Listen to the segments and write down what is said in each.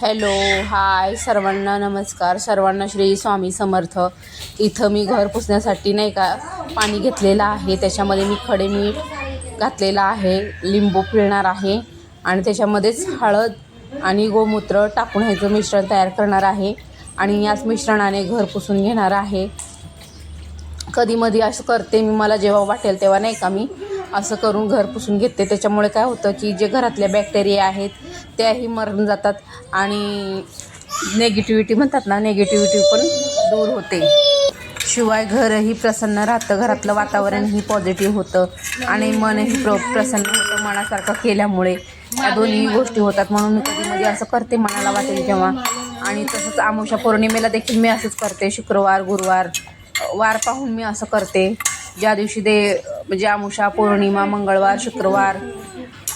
Hello hi सर्वांना नमस्कार. सर्वांना श्री स्वामी समर्थ. इथं मी घर पुसण्यासाठी नाही का पाणी घेतलेलं आहे. त्याच्यामध्ये मी खडे मीठ घातलेलं आहे लिंबू पिळणार आहे आणि त्याच्यामध्येच हळद आणि गोमूत्र टाकून ह्याचं मिश्रण तयार करणार आहे आणि याच मिश्रणाने घर पुसून घेणार आहे. कधीमधी असं करते मी मला जेव्हा वाटेल तेव्हा नाही का मी. असं करून घर पुसून घेते. त्याच्यामुळे काय होतं की जे घरातल्या बॅक्टेरिया आहेत त्याही मरून जातात आणि नेगेटिव्हिटी म्हणतात ना नेगेटिव्हिटी पण दूर होते. शिवाय घरही प्रसन्न राहतं घरातलं वातावरणही पॉझिटिव्ह होतं आणि मनही प्र प्रसन्न होतं मनासारखं केल्यामुळे. या दोन्ही गोष्टी होतात म्हणून मी म्हणजे असं करते मनाला वाटेल तेव्हा. आणि तसंच आमोशा पौर्णिमेला देखील मी असंच करते शुक्रवार गुरुवार वार पाहून मी असं करते. ज्या दिवशी ते म्हणजे आमुषा पौर्णिमा मंगळवार शुक्रवार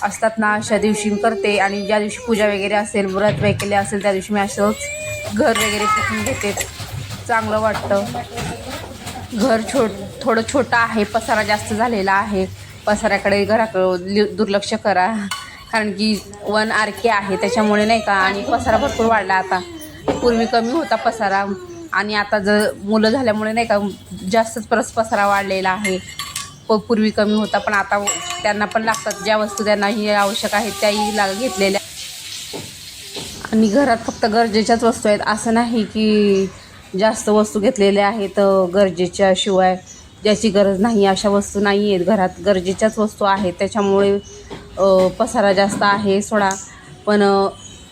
असतात ना अशा दिवशी मी करते. आणि ज्या दिवशी पूजा वगैरे असेल व्रत वगैरे असेल त्या दिवशी मी असंच घर वगैरे पुसून घेते. चांगलं वाटतं. घर छोट थोडं छोटं आहे पसारा जास्त झालेला आहे. पसाऱ्याकडे घराकडं लि- दुर्लक्ष करा. कारण की वन आर के आहे त्याच्यामुळे नाही का आणि पसारा भरपूर वाढला आता. पूर्वी कमी होता पसारा. आणि आता जर मुलं झाल्यामुळे नाही का जास्तच परस पसारा वाढलेला आहे. प पूर्वी कमी होता पण आता त्यांना पण लागतात. ज्या वस्तू त्यांनाही आवश्यक आहेत त्याही लाग घेतलेल्या. आणि घरात फक्त गरजेच्याच वस्तू आहेत. असं नाही की जास्त वस्तू घेतलेल्या आहेत गरजेच्या शिवाय ज्याची गरज नाही. अशा वस्तू नाही आहेत. घरात गरजेच्याच वस्तू आहेत. त्याच्यामुळे पसारा जास्त आहे सोडा. पण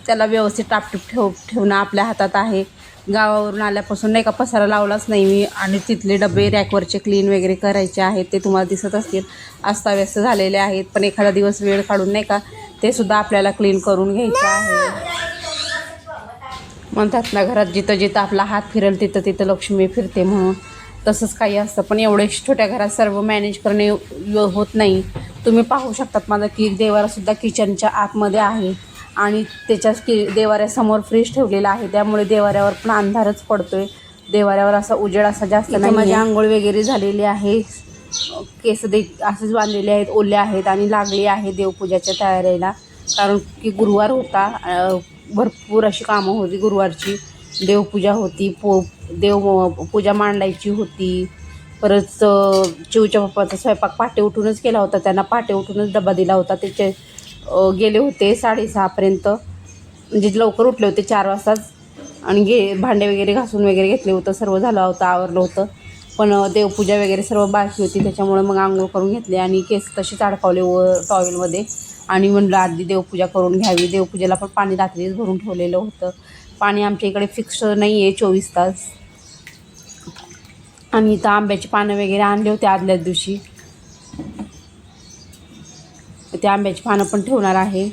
त्याला व्यवस्थित टापटीप ठेव ठेवणं आपल्या हातात आहे. गावावरून आल्यापासून नाही का पसारा लावलाच नाही मी. आणि तिथले डबे रॅकवरचे क्लीन वगैरे करायचे आहेत ते तुम्हाला दिसत असतील. अस्ताव्यस्त झालेले आहेत पण एखादा दिवस वेळ काढून नाही का ते सुद्धा आपल्याला क्लीन करून घ्यायचं आहे. म्हणतात ना घरात जिथं जिथं आपला हात फिरेल तिथं तिथं लक्ष्मी फिरते म्हणून. तसंच काही असतं पण एवढे छोट्या घरात सर्व मॅनेज करणे होत नाही. तुम्ही पाहू शकतात माझा की देवारासुद्धा किचनच्या आतमध्ये आहे. आणि त्याच्याच की देवाऱ्यासमोर फ्रीज ठेवलेला आहे. त्यामुळे देवाऱ्यावर पण अंधारच पडतोय. देवाऱ्यावर असा उजेड असा जास्त नाही माझी आंघोळ वगैरे झालेली आहे. केस दे असेच बांधलेले आहेत ओले आहेत आणि लागली आहे देवपूजाच्या तयारीला. कारण की गुरुवार होता भरपूर अशी कामं होती गुरुवारची. देवपूजा होती पो देव पूजा मांडायची होती. परत चिवच्या पप्पाचा स्वयंपाक पहाटे उठूनच केला होता. त्यांना पहाटे उठूनच डबा दिला होता. त्याचे गेले होते साडेसहापर्यंत. म्हणजे लवकर उठले होते चार वाजताच. आणि गे भांडे वगैरे घासून वगैरे घेतले होतं सर्व झालं होतं आवरलं होतं. पण देवपूजा वगैरे सर्व बाकी होती त्याच्यामुळे मग आंघोळ करून घेतले आणि केस तसेच अडकावले व टॉवेलमध्ये. आणि म्हणलं आधी देवपूजा करून घ्यावी. देवपूजेला पण पाणी रात्रीच भरून ठेवलेलं होतं. पाणी आमच्या इकडे फिक्स नाही आहे चोवीस तास. आणि इथं आंब्याची पानं वगैरे आणले होते आदल्याच दिवशी. ते आंब्याची पानं पण ठेवणार आहे.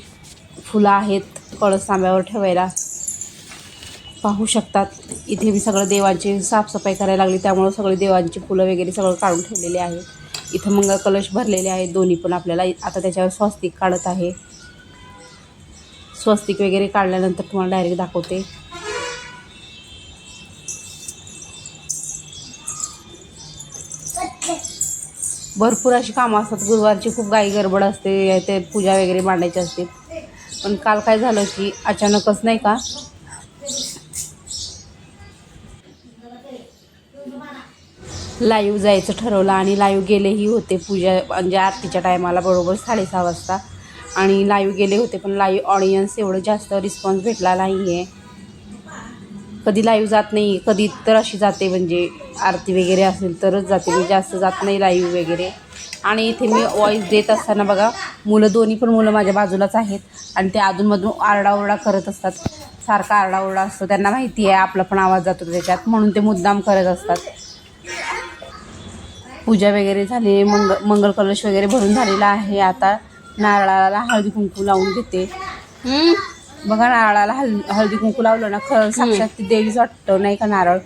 फुलं आहेत कळस आंब्यावर ठेवायला. पाहू शकतात इथे मी सगळं देवांची साफसफाई करायला लागली त्यामुळं सगळे देवांची फुलं वगैरे सगळं काढून ठेवलेले आहे इथं मंगळ कलश भरलेले आहेत दोन्ही पण आपल्याला आता त्याच्यावर स्वस्तिक काढत आहे. स्वस्तिक वगैरे काढल्यानंतर तुम्हाला डायरेक्ट दाखवते. भरपूर अशी कामं असतात. गुरुवारची खूप गाई गडबड असते ते पूजा वगैरे मांडायची असते. पण काल काय झालं की अचानकच नाही का? लाईव्ह जायचं ठरवलं आणि लाईव्ह गेलेही होते पूजा म्हणजे आरतीच्या टायमाला बरोबर साडेसहा वाजता. आणि लाईव्ह गेले होते पण लाईव्ह ऑडियन्स एवढं जास्त रिस्पॉन्स भेटला नाही आहे कधी लाईव्ह जात नाही कधी तर अशी जाते म्हणजे आरती वगैरे असेल तरच जाते. मी जास्त जात नाही लाईव्ह वगैरे. आणि इथे मी वॉईस देत असताना बघा मुलं दोन्ही पण मुलं माझ्या बाजूलाच आहेत. आणि ते अधूनमधून आरडाओरडा करत असतात. सारखा आरडाओरडा असतो. त्यांना माहिती आहे आपला पण आवाज जातो त्याच्यात. म्हणून ते मुद्दाम करत असतात. पूजा वगैरे झाली मंग मंगल कलश वगैरे भरून झालेला आहे. आता नारळाला हळदी कुंकू लावून घेते. बघा नारळाला हल हळदी कुंकू लावलं ना खरं साक्षात ती देवीच वाटतं नाही का नारळ?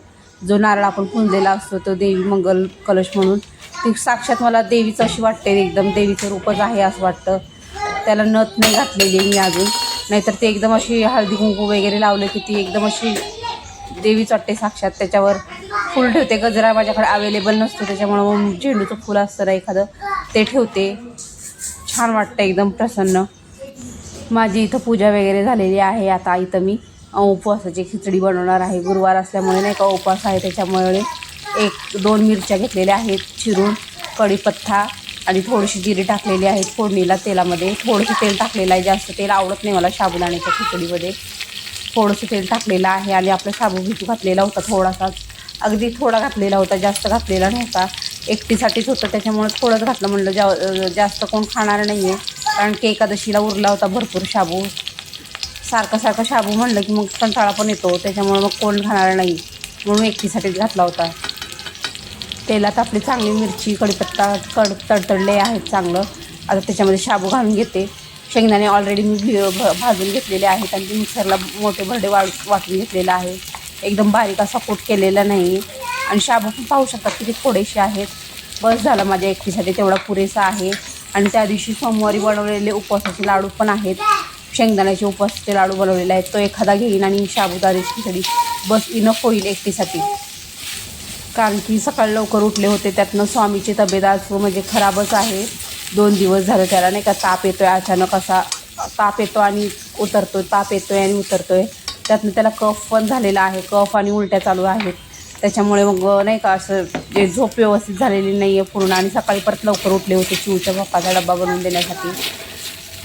जो नारळ आपण पुंजलेला असतो तो देवी मंगल कलश म्हणून. ती साक्षात मला देवीचं अशी वाटते एकदम देवीचं रूपच आहे असं वाटतं. त्याला नथ नाही घातलेली मी अजून. नाहीतर ते एकदम अशी हळदी कुंकू वगैरे लावले की ती एकदम अशी देवीच वाटते साक्षात. त्याच्यावर फूल ठेवते. गजरा माझ्याकडे अवेलेबल नसतो त्याच्यामुळं मग झेंडूचं फुल असतं ना एखादं ते ठेवते. छान वाटतं एकदम प्रसन्न. माझी इथं पूजा वगैरे झालेली आहे आता इथं मी. उपवासाची खिचडी बनवणार आहे. गुरुवार असल्यामुळे नाही का उपवास आहे. त्याच्यामुळे एक दोन मिरच्या घेतलेल्या आहेत चिरून कढीपत्ता आणि थोडीशी जिरी टाकलेली आहेत. फोडणीला तेलामध्ये थोडंसं तेल टाकलेलं आहे. जास्त तेल आवडत नाही मला साबुदाण्याच्या खिचडीमध्ये. थोडंसं तेल टाकलेलं आहे आणि आपला साबू भिजू घातलेला होता थोडासाच अगदी थोडा घातलेला होता जास्त घातलेला नव्हता. एकटीसाठीच होतं. त्याच्यामुळे थोडंच घातलं म्हणलं. जा जास्त कोण खाणार नाही आहे कारण की एकादशीला उरला होता भरपूर शाबू. सारखं सारखं शाबू म्हणलं की मग कंटाळा पण येतो त्याच्यामुळे मग कोण खाणार नाही. म्हणून एकटीसाठीच घातला होता. तेलात आपली चांगली मिरची कढीपत्ता कड तडतडले आहेत चांगलं. आता त्याच्यामध्ये शाबू घालून घेते. शेंगदाणे ऑलरेडी मी भि भ- भाजून घेतलेले आहेत आणि मिक्सरला मोठे भरडे वाळ वाटून घेतलेलं आहे एकदम बारीक असा कूट केलेला नाही. आणि शाबू पण पाहू शकतात किती थोडेसे आहेत. बस झालं माझ्या एकटीसाठी तेवढा पुरेसा आहे. आणि त्या दिवशी सोमवारी बनवलेले उपवासाचे लाडू पण आहेत. शेंगदाण्याचे उपासचे लाडू बनवलेले आहेत. तो एखादा घेईन आणि साबुदाण्याची खिचडी बस इनफ होईल एकटीसाठी. कारण की सकाळी लवकर उठले होते त्यातनं स्वामीची तब्येत आज म्हणजे खराबच आहे. दोन दिवस झालं त्याला नाही का ताप येतो आहे अचानक असा ताप येतो आणि उतरतो ताप येतो आहे आणि उतरतो आहे त्यातनं त्याला कफ पण झालेला आहे कफ आणि उलट्या चालू आहेत. त्याच्यामुळे मग नाही का असं जे झोप व्यवस्थित झालेली नाही आहे पूर्ण. आणि सकाळी परत लवकर उठले होते चिवच्या पप्पाचा डब्बा बनवून देण्यासाठी.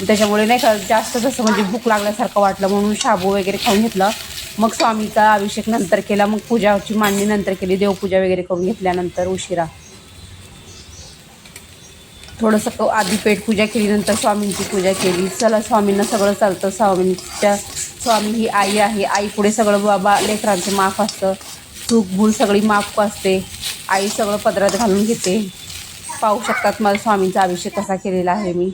त्याच्यामुळे नाही का जास्त जसं म्हणजे भूक लागल्यासारखं वाटलं म्हणून शाबू वगैरे खाऊन घेतलं. मग स्वामीचा अभिषेक नंतर केला मग पूजाची मांडणी नंतर केली देवपूजा वगैरे करून घेतल्यानंतर उशिरा. थोडंसं क- आधी पेटपूजा केली नंतर स्वामींची पूजा केली. चला स्वामींना सगळं चालतं. स्वामींच्या स्वामी ही आई आहे. आई पुढे सगळं बाबा लेकरांचं माफ असतं. चूक भूल सगळी माफ असते. आई सगळं पदरात घालून घेते. पाहू शकतात मला स्वामींचा अभिषेक कसा केलेला आहे मी.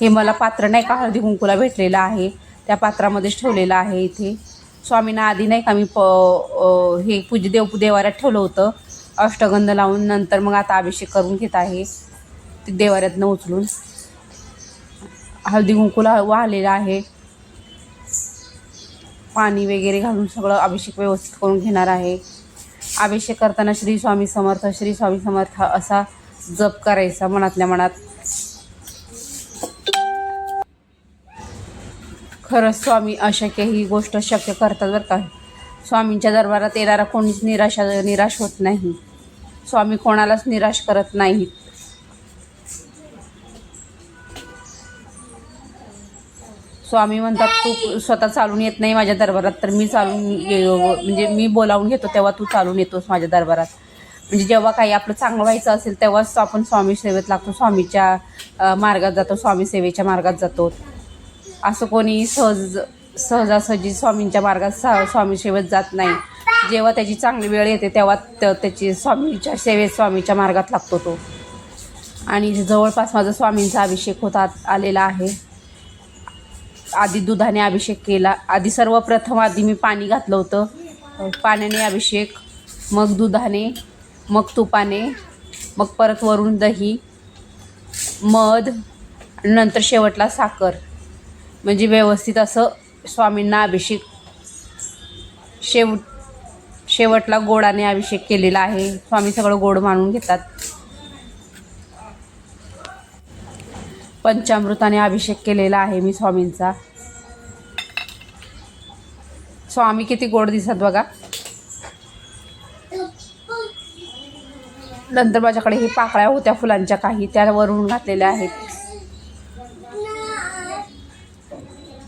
हे मला पात्र नाही का? हळदी कुंकूला भेटलेलं आहे. त्या पात्रामध्येच ठेवलेलं आहे इथे. स्वामींना आधी नाही का मी प हे पूज देव देवाऱ्यात ठेवलं होतं. अष्टगंध लावून नंतर मग आता अभिषेक करून घेत आहे. ते देवाऱ्यातनं उचलून. हळदी कुंकूला वाहलेलं आहे. पाणी वगैरे घालून सगळं अभिषेक व्यवस्थित करून घेणार आहे. अभिषेक करताना श्री स्वामी समर्थ श्री स्वामी समर्थ असा जप करायचा मनातल्या मनात. खरंच स्वामी अशक्य ही गोष्ट शक्य करतात बरं का स्वामींच्या दरबारात येणारा कोणीच निराशा निराश होत नाही. स्वामी कोणालाच निराश करत नाहीत. स्वामी म्हणतात तू स्वतः चालून येत नाही माझ्या दरबारात तर मी चालून ये- म्हणजे मी बोलावून घेतो तेव्हा तू चालून येतोस माझ्या दरबारात. म्हणजे जेव्हा काही आपलं चांगलं व्हायचं असेल तेव्हाच आपण स्वामी सेवेत लागतो. स्वामीच्या मार्गात जातो स्वामी सेवेच्या मार्गात जातो. असं कोणी सहज सहजासहजी स्वामींच्या मार्गात सा स्वामी सेवेत जात नाही. जेव्हा त्याची चांगली वेळ येते तेव्हा त- त्याची स्वामीच्या सेवेत स्वामीच्या मार्गात लागतो तो. आणि जवळपास माझा स्वामींचा अभिषेक होता आलेला आहे. आधी दुधाने अभिषेक केला. आधी सर्वप्रथम आधी मी पाणी घातलं होतं. पाण्याने अभिषेक मग दुधाने मग तुपाने मग परत वरून दही मध नंतर शेवटला साखर. म्हणजे व्यवस्थित असं स्वामींना अभिषेक शेव शेवटला गोडाने अभिषेक केलेला आहे. स्वामी सगळं गोड मानून घेतात. पंचामृताने अभिषेक केलेला आहे मी स्वामींचा. स्वामी किती गोड दिसत बघा. नंतर माझ्याकडे हे पाकळ्या होत्या फुलांच्या काही त्या वरून घातलेल्या आहेत.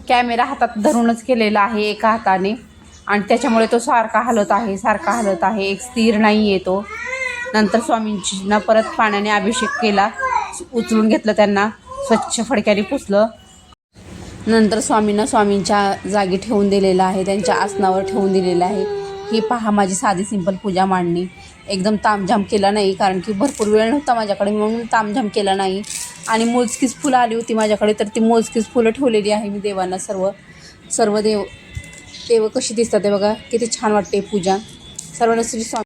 कॅमेरा हातात धरूनच केलेला आहे एका हाताने. आणि त्याच्यामुळे तो सारखा हलत आहे सारखा हलत आहे. एक स्थिर नाही आहे तो. नंतर स्वामींना परत पाण्याने अभिषेक केला. उचलून घेतलं त्यांना. स्वच्छ फडक्याने पुसलं. नंतर स्वामींना स्वामींच्या जागी ठेवून दिलेलं आहे. त्यांच्या आसनावर ठेवून दिलेलं आहे. ही पहा माझी साधी सिंपल पूजा मांडणी. एकदम तामझाम केला नाही कारण की भरपूर वेळ नव्हता माझ्याकडे म्हणून तामझाम केला नाही. आणि मोजकीच फुलं आली होती माझ्याकडे तर ती मोजकीच फुलं ठेवलेली आहे मी देवांना सर्व सर्व देव देव कशी दिसतात ते बघा किती छान वाटते पूजा. सर्वांना श्री स्वामी